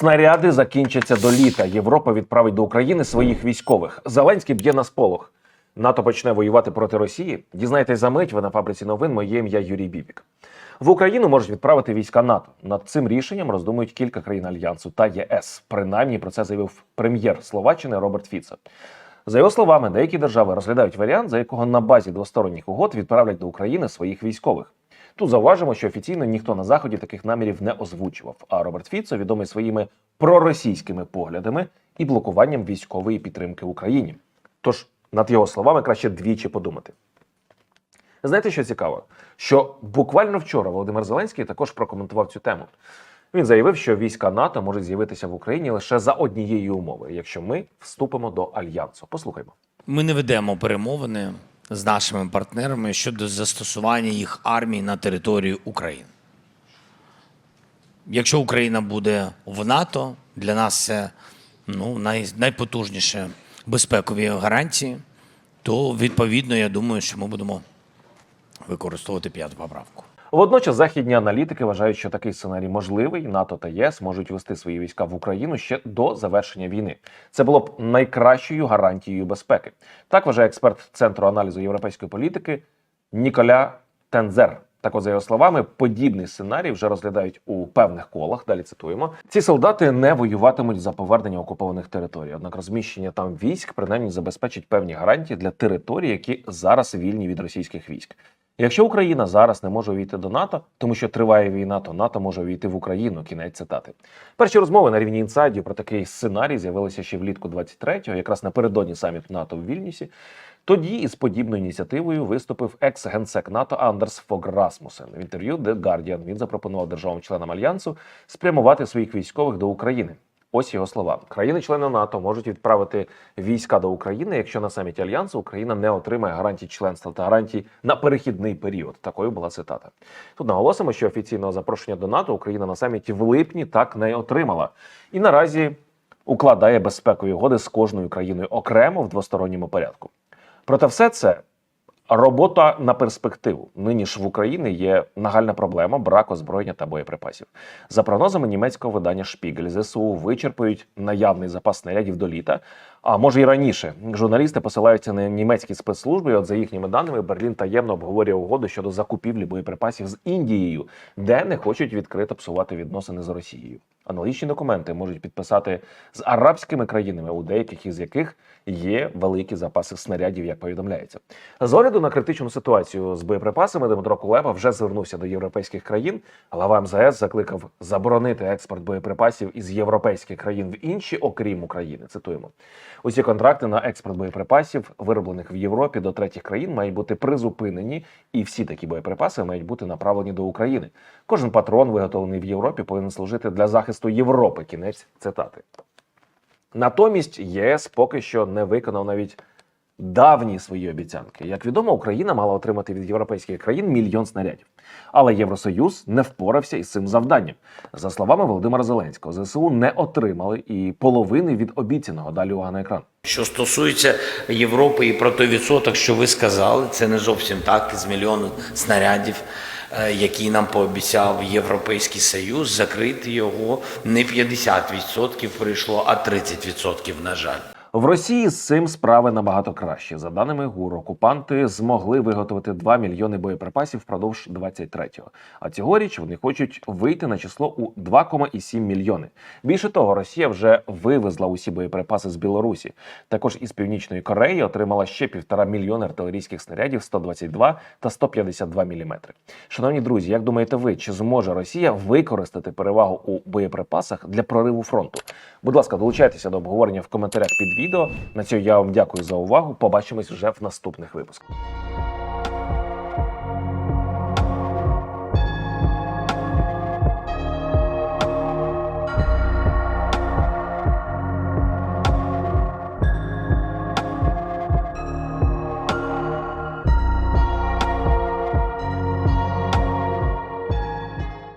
Снаряди закінчаться до літа. Європа відправить до України своїх військових. Зеленський б'є на сполох. НАТО почне воювати проти Росії. Дізнайтесь за мить. Ви на фабриці новин. Моє ім'я Юрій Бібік. В Україну можуть відправити війська НАТО. Над цим рішенням роздумують кілька країн альянсу та ЄС. Принаймні про це заявив прем'єр Словаччини Роберт Фіцо. За його словами, деякі держави розглядають варіант, за якого на базі двосторонніх угод відправлять до України своїх військових. Тут зауважимо, що офіційно ніхто на заході таких намірів не озвучував. А Роберт Фіцо відомий своїми проросійськими поглядами і блокуванням військової підтримки Україні. Тож, над його словами, краще двічі подумати. Знаєте, що цікаво? Що буквально вчора Володимир Зеленський також прокоментував цю тему. Він заявив, що війська НАТО можуть з'явитися в Україні лише за однієї умови, якщо ми вступимо до альянсу. Послухаймо. Ми не ведемо перемовини з нашими партнерами щодо застосування їх армії на території України. Якщо Україна буде в НАТО, для нас це ну, най, найпотужніші безпекові гарантії, то відповідно я думаю, що ми будемо використовувати п'яту поправку. Водночас західні аналітики вважають, що такий сценарій можливий. НАТО та ЄС можуть вести свої війська в Україну ще до завершення війни. Це було б найкращою гарантією безпеки. Так вважає експерт центру аналізу європейської політики Ніколя Тензер. Також, за його словами, подібний сценарій вже розглядають у певних колах. Далі цитуємо: ці солдати не воюватимуть за повернення окупованих територій. Однак розміщення там військ принаймні забезпечить певні гарантії для територій, які зараз вільні від російських військ. Якщо Україна зараз не може увійти до НАТО, тому що триває війна, то НАТО може увійти в Україну. Кінець цитати. Перші розмови на рівні інсайдів про такий сценарій з'явилися ще влітку 23-го, якраз напередодні саміту НАТО в Вільнюсі. Тоді із подібною ініціативою виступив екс-генсек НАТО Андерс Фог Расмусен. В інтерв'ю The Guardian він запропонував державам-членам альянсу спрямувати своїх військових до України. Ось його слова: країни-члени НАТО можуть відправити війська до України, якщо на саміті альянсу Україна не отримає гарантій членства та гарантій на перехідний період. Такою була цитата. Тут наголосимо, що офіційного запрошення до НАТО Україна на саміті в липні так не отримала, і наразі укладає безпекові угоди з кожною країною окремо в двосторонньому порядку. Проте все це робота на перспективу. Нині ж в Україні є нагальна проблема брак озброєння та боєприпасів. За прогнозами німецького видання Шпігель, ЗСУ вичерпують наявний запас снарядів до літа. А може і раніше журналісти посилаються на німецькі спецслужби. і От за їхніми даними, Берлін таємно обговорює угоду щодо закупівлі боєприпасів з Індією, де не хочуть відкрито псувати відносини з Росією. Аналогічні документи можуть підписати з арабськими країнами, у деяких із яких є великі запаси снарядів, як повідомляється. З огляду на критичну ситуацію з боєприпасами Дмитро Кулеба вже звернувся до європейських країн. Глава МЗС закликав заборонити експорт боєприпасів із європейських країн в інші, окрім України. Цитуємо. Усі контракти на експорт боєприпасів, вироблених в Європі до третіх країн, мають бути призупинені, і всі такі боєприпаси мають бути направлені до України. Кожен патрон, виготовлений в Європі, повинен служити для захисту Європи. Кінець цитати. Натомість ЄС поки що не виконав навіть давні свої обіцянки. Як відомо, Україна мала отримати від європейських країн мільйон снарядів. Але Євросоюз не впорався із цим завданням. За словами Володимира Зеленського, ЗСУ не отримали і половини від обіцяного. Далі увага на екран. Що стосується Європи і про той відсоток, що ви сказали, це не зовсім так. З мільйону снарядів, е, які нам пообіцяв Європейський Союз, закрити його не 50% прийшло, а 30%, на жаль. В Росії з цим справи набагато краще. За даними ГУР, окупанти змогли виготовити 2 мільйони боєприпасів впродовж 23-го. А цьогоріч вони хочуть вийти на число у 2,7 мільйони. Більше того, Росія вже вивезла усі боєприпаси з Білорусі. Також із північної Кореї отримала ще півтора мільйона артилерійських снарядів 122 та 152 мм. Шановні друзі, як думаєте ви, чи зможе Росія використати перевагу у боєприпасах для прориву фронту? Будь ласка, долучайтеся до обговорення в коментарях під відео. На цьому я вам дякую за увагу. Побачимось вже в наступних випусках.